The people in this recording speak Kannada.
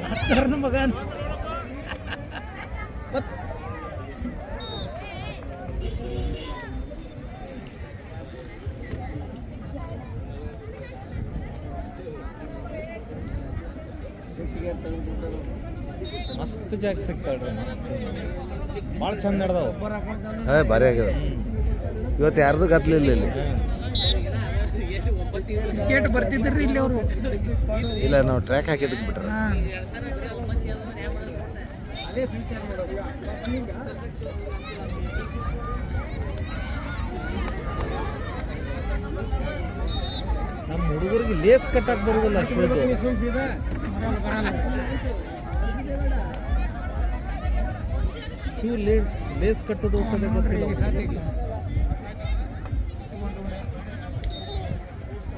ಮಾಸ್ತರ್ನ ಮಗ ಮಸ್ತ್ ಜಾಗ ಸಿಗ್ತಾಳ್ರಿ ಭಾಳ ಚಂದ ನಡ್ದಾವ. ಹಾಂ ಭಾರಿ ಆಗ್ಯದ ಇವತ್ತು ಯಾರ್ದು ಗಟ್ಲಿಲ್ಲ ಇಲ್ಲಿ? ಕ್ರಿಕೆಟ್ ಬರ್ತಿದ್ರಿ ಇಲ್ಲಿ ಅವರು. ಇಲ್ಲ ನಾವು ಟ್ರ್ಯಾಕ್ ಹಾಕಿದ್ದಕ್ಕೆ ಬಿಟ್ರೆ. ನಮ್ಮ ಹುಡುಗರಿಗೆ ಲೇಸ್ ಕಟ್ಟಕ್ ಬರುದಿಲ್ಲ ಅಷ್ಟೊಂದು. ಶೂ ಲೇಸ್ ಲೇಸ್ ಕಟ್ಟೋದು ಸಲ ಗೊತ್ತಿಲ್ಲ.